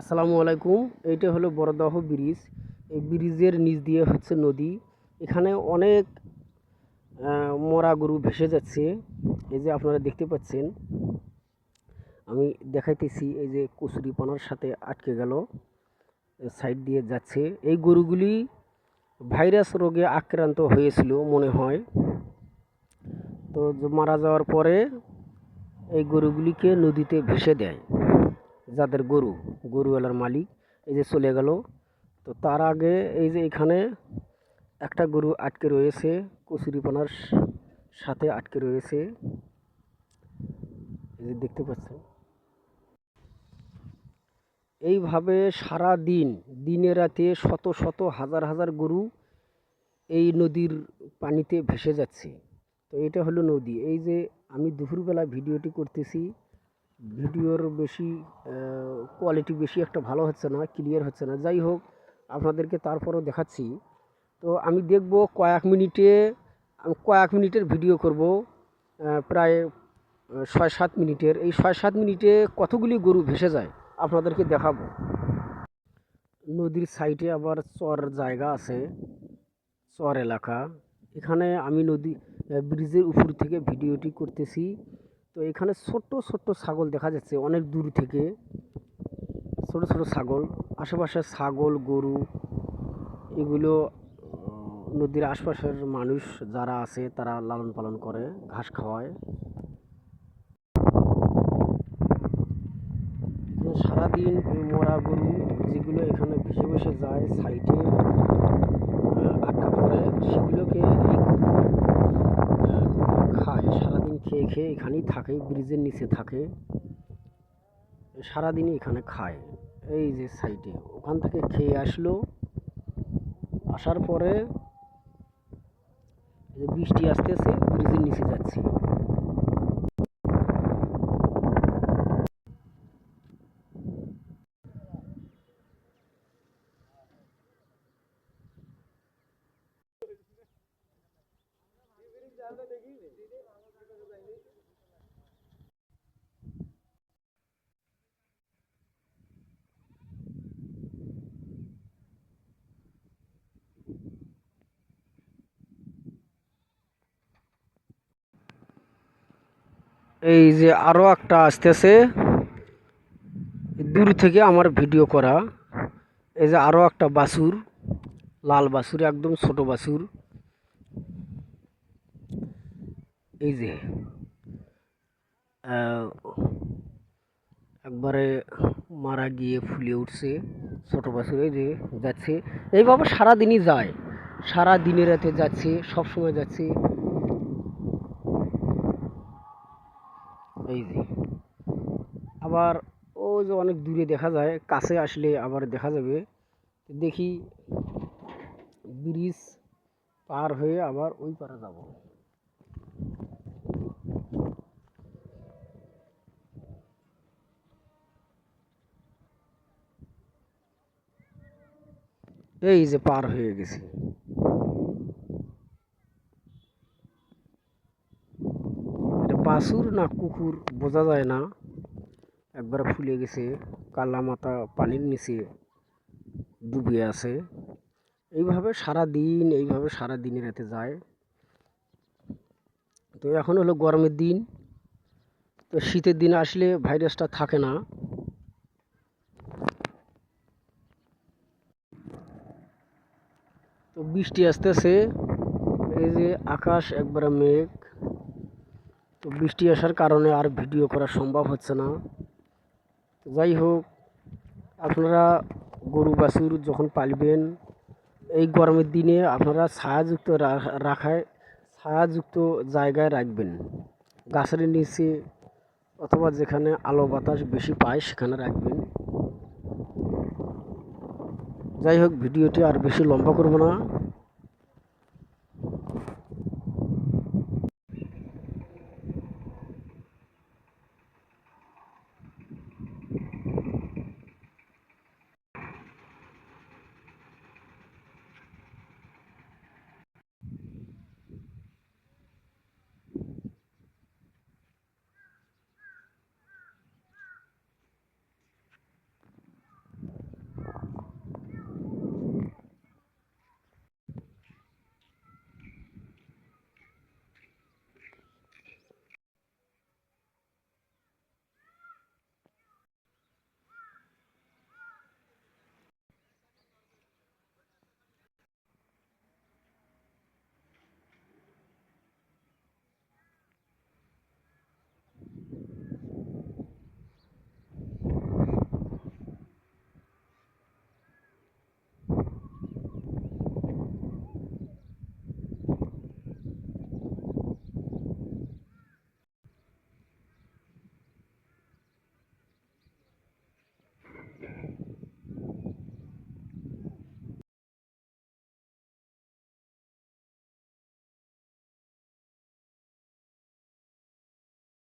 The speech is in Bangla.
আসসালামু আলাইকুম, এইটা হলো বড়দহ ব্রিজ। এই ব্রিজের নিচ দিয়ে হচ্ছে নদী। এখানে অনেক মরা গরু ভেসে যাচ্ছে। এই যে আপনারা দেখতে পাচ্ছেন, আমি দেখাইতেছি, এই যে কচুরিপানার সাথে আটকে গেল, সাইড দিয়ে যাচ্ছে। এই গরুগুলি ভাইরাস রোগে আক্রান্ত হয়েছিল, মনে হয়। তো মারা যাওয়ার পরে এই গরুগুলিকে নদীতে ভেসে দেয়। যাদের গরু, গরুওয়ালার মালিক, এই যে চলে গেল। তো তার আগে এই যে এখানে একটা গরু আটকে রয়েছে, কচুরিপানার সাথে আটকে রয়েছে। এই যে দেখতে পাচ্ছেন। এইভাবে সারা দিন, দিনে রাতে শত শত হাজার হাজার গরু এই নদীর পানিতে ভেসে যাচ্ছে। তো এটা হলো নদী। এই যে আমি দুপুরবেলা ভিডিওটি করতেছি ভিডিওর বেশি কোয়ালিটি বেশি একটা ভালো হচ্ছে না ক্লিয়ার হচ্ছে না। যাই হোক, আপনাদেরকে তারপরও দেখাচ্ছি। তো আমি দেখব কয়েক মিনিটে কয়েক মিনিটের ভিডিও করব প্রায় ছয় সাত মিনিটের। এই ছয় সাত মিনিটে কতগুলি গরু ভেসে যায়, আপনাদেরকে দেখাবো। নদীর সাইডে আবার চর জায়গা আছে, চর এলাকা। এখানে আমি নদী ব্রিজের উপর থেকে ভিডিওটি করতেছি। তো এখানে ছোট্ট ছোট্ট ছাগল দেখা যাচ্ছে অনেক দূর থেকে। ছোট ছোট ছাগল। আশেপাশে ছাগল, গরু, এগুলো নদীর আশপাশের মানুষ যারা আছে তারা লালন পালন করে, ঘাস খাওয়ায়। সারাদিন মরা গরু যেগুলো এখানে ভেসে ভেসে যায় সাইডে আটকা পড়ে সেগুলোকে এই আহ, খায় সারাদিন খেয়ে খেয়ে এখানেই থাকে, ব্রিজের নিচে থাকে। সারাদিনই এখানে খায়। এই যে সাইডে ওখান থেকে খেয়ে আসলো। আসার পরে বৃষ্টি আসতেছে, ব্রিজের নিচে যাচ্ছে। এই যে আরও একটা আসতেছে। দূর থেকে আমার ভিডিও করা। এই যে আরও একটা বাছুর লাল বাছুর একদম ছোট বাছুর এই যে একবারে মারা গিয়ে ফুলে উঠছে ছোট বাছুর এই যে যাচ্ছে। এইভাবে সারাদিনই যায়। সারা দিনে রাতে যাচ্ছে সব সময় যাচ্ছে। এই যে আবার ও যে অনেক দূরে দেখা যায়, কাছে আসলে আবার দেখা যাবে। দেখি ব্রিজ পার হয়ে আবার ওই পারে যাব। এই যে পার হয়ে গেছি। বাছুর না কুকুর বোঝা যায় না। একবার ফুলে গেছে, কালা মাথা পানির নিচে ডুবে আছে। এইভাবে সারা দিন এইভাবে সারা দিনে রাতে যায়। তো এখন হলো গরমের দিন। তো শীতের দিন আসলে ভাইরাসটা থাকে না। তো বৃষ্টি আসতেছে, এই যে আকাশ একবারে মেঘ। তো বৃষ্টি আসার কারণে আর ভিডিও করা সম্ভব হচ্ছে না। যাই হোক, আপনারা গরু বাছুর যখন পালবেন, এই গরমের দিনে আপনারা ছায়াযুক্ত রাখায়, ছায়াযুক্ত জায়গায় রাখবেন। গাছের নিচে অথবা যেখানে আলো বাতাস বেশি পায় সেখানে রাখবেন। যাই হোক, ভিডিওটি আর বেশি লম্বা করব না।